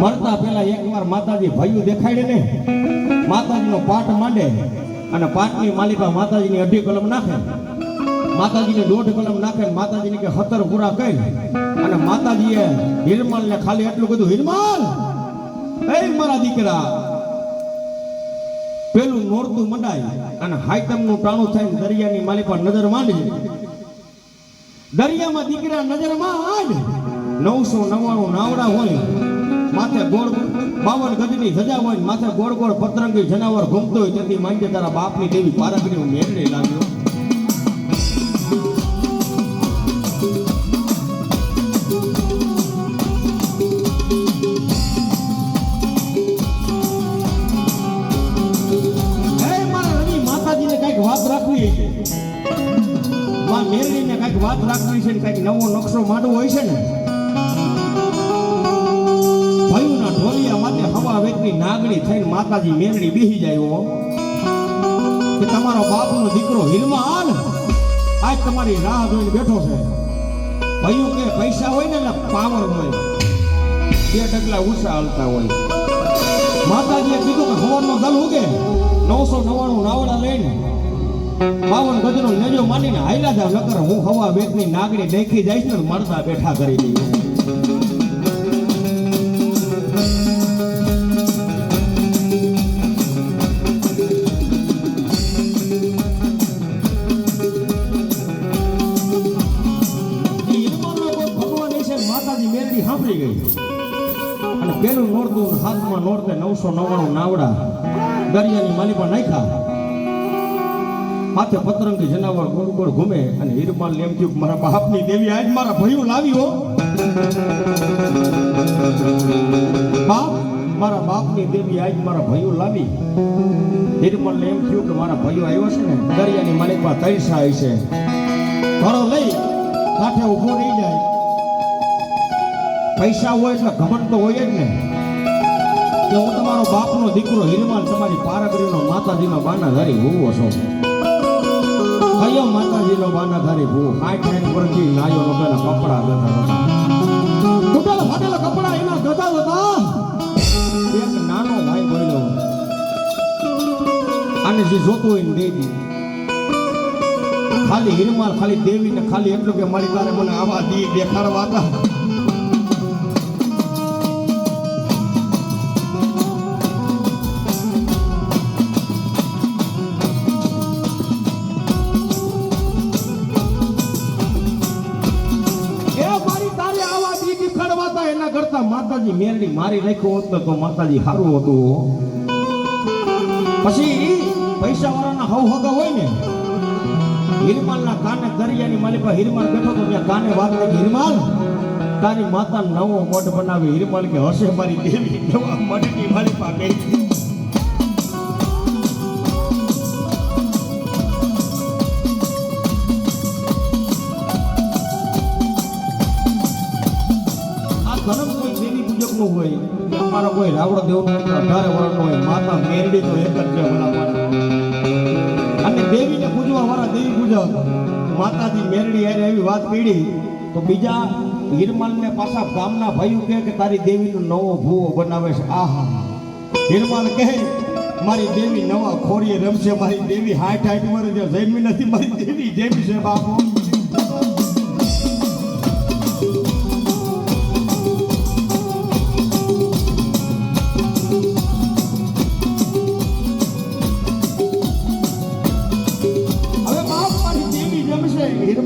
મળતા પેલા એકવાર માતાજી ભયું દેખાડે ને, માતાજીનો પાઠ માંડે અને પાઠની માલિકા માતાજીની અઢી કલમ નાખે. માતાજીને દોઢ કલમ નાખે ને માતાજીને કે હતર પૂરા કરી. અને માતાજીએ હિરમલ ને ખાલી એટલું કીધું, હિરમલ! એ મારા દીકરા! પેલું નોરતું મંડાય અને હાઈતમનું પ્રાણું થઈને દરિયાની માલિકા નજર માંડી. દરિયામાં દીકરા નજરમાં આજ નવસો નવ્વાણું નાવડા હોય. માથે ગોળ બાવન ગજની સજા હોય માથે ગોળ ગોળ પતરંગી જનાવર ઘૂમતો હોય તેથી માંગે તારા બાપની દેવી મેળવી લાગ્યો હે માતાજીને કંઈક વાત રાખવી છે. કંઈક નવો નકશો માંડવો હોય છે ને? નાગણી થઈને માતાજી મેરણી બેહી જાય હો. કે તમારો બાપનો દીકરો હિલમાં હાલ આજ તમારી રાહ જોઈને બેઠો છે. ભયું કે પૈસા હોય ને એટલે પાવર હોય બે ડગલા ઉષા હાલતા હોય. માતાજીએ કીધું કે હવનનો દલ ઉગે, નવસો નવ્વાણું નાવડા લઈને. બાવન ગજનો નેજો માનીને હાઈલા જાવ નકર હું હવા વેચની નાગણી દેખી જઈશ ને મળતા બેઠા કરી દઈએ નોરતે નવસો નવ્વાણું નાવડા દરિયાની માલિકા નાખ્યા. માથે પતરંગી જનાવર ગોળ ગોળ ઘૂમે અને હિરમાલ એમ થયું મારા બાપની દેવી આજ મારા ભયું લાવી હો બાપ, મારા બાપની દેવી આજ મારા ભયું લાવી. હીરમાલ એમ થયું કે મારા ભયો આવ્યો છે ને, દરિયાની માલિકમાં તૈસા તૈસા છે. ઘણો લઈ, કાંઠે ઊભો રહી જાય. પૈસા હોય એટલે ઘમંડ તો હોય જ ને. કે હું તમારો બાપનો દીકરો હિરમાલ તમારી પારગરીનો માતાજીનો બાનાધારી હોવો છો. કયો માતાજીનો બાનાધારી હોવો હાઈટ હાઈટ વર્ષથી નાયો વગરના કપડા ગધા તૂટેલા ફાટેલા કપડા એના ગધા હતા એક નાનો ભાઈ બોલ્યો અને જે જોતું હોય ને દેવી ખાલી હિરમાલ ખાલી દેવીને ખાલી એટલું કે મારી તારે મને આવા દી દેખાડવા હતા. માતાજી મેરડી મારી નાખ્યો હોત તો માતાજી સારું હતું પછી પૈસા વાળાના હવ હગા હોય ને, હિરમાલના કાને દરિયાની માલિકા હિરમાલ બેઠો તો ત્યાં કાને વાત કરી, હિરમાલ, તારી માતા નવો મઠ બનાવી, હિરમાલ કે હશે મારી દેવી, નવા મઠની માલિકા ગઈ આ કોઈ દેવી પૂજકનું હોય, અમારો કોઈ રાવણ દેવ અઢારે વર્ષ હોય, માતા મેરડી તો એક જ અને દેવીને પૂજવા વાળા દેવી પૂજક, માતાજી મેરડી હારે એવી વાત કરી તો બીજા હિરમાનને પાછા ગામના ભાઈઓ કે તારી દેવીનો નવો ભૂવો બનાવે છે. આહા. હિરમાન કહે, મારી દેવી નવા ખોરીએ રમશે, મારી દેવી હાઠ હાઠ મરે છે, જન્મી નથી, મારી દેવી જેવી છે બાપુ.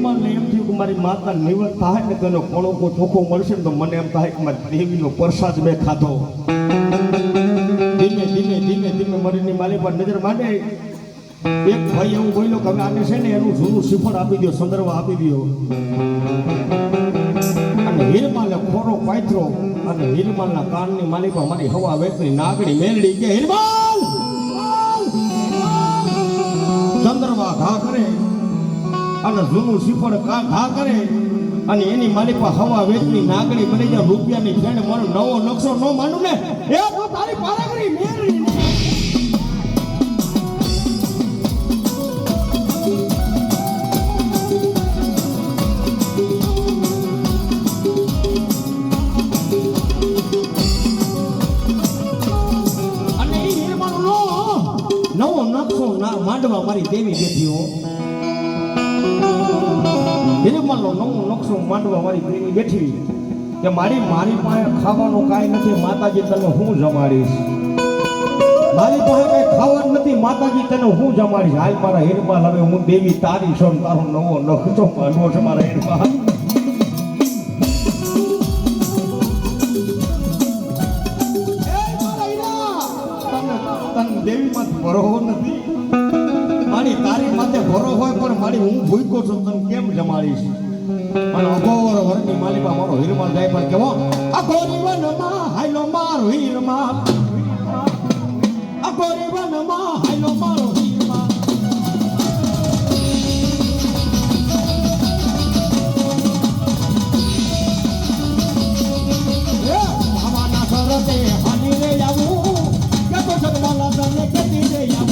હિરમાલને એમ થયું કે મારી માતા નિવર થાય ને તેનો કોણો કો ચોખ્ખો મળશે ને તો મને એમ થાય કે મારી દેવીનો પ્રસાદ મેં ખાધો. ધીમે ધીમે ધીમે ધીમે મરીની માલી પર નજર માંડે. એક ભાઈ એવું બોલ્યો કે આને છે ને એનું જૂનું સિફળ આપી દો સંદર્ભ આપી દો અને હિરમાલે ખોરો પાથરો અને હિરમાલના કાનની માલિકો મારી હવા વેતની નાગડી મેલડી કે, હિરમાલ! ચંદ્રમા ઘા કરે. અને જૂનું શિફળ કા ઘા કરે અને એની માલિક હવા વેચની નાગણી બની જાય, રૂપિયાની ફેડ મારો નવો નકશો ન માનું ને? એ તો તારી પારાગરી મેરી નવો નકશો ના માંડવા મારી દેવી બેઠી હું. હિરમલનો નવું નકશો માંડવા મારી પ્રેમી બેઠી કે મારી મારી પાસે ખાવાનું કાંઈ નથી, માતાજી તને હું જમાડીશ? મારી પાસે કઈ ખાવાનું નથી, માતાજી તને હું જમાડીશ? હાલ મારા હેરમાં હવે હું દેવી તારી છો તારો નવો નકશો માંડવો છે મારા હિરમાલ ભૂકો છું કેમ જમાડીશ? અને અગોવર વરની માલિકા મારો હીરમાલ જાય, પણ કેવો? અઘોરી વનમાં હાલો મારો હીરમાલ અઘોરી વનમાં હાલો મારો હાલી રે આવું. કે તો સગવાલા તને કેતી રે આવું.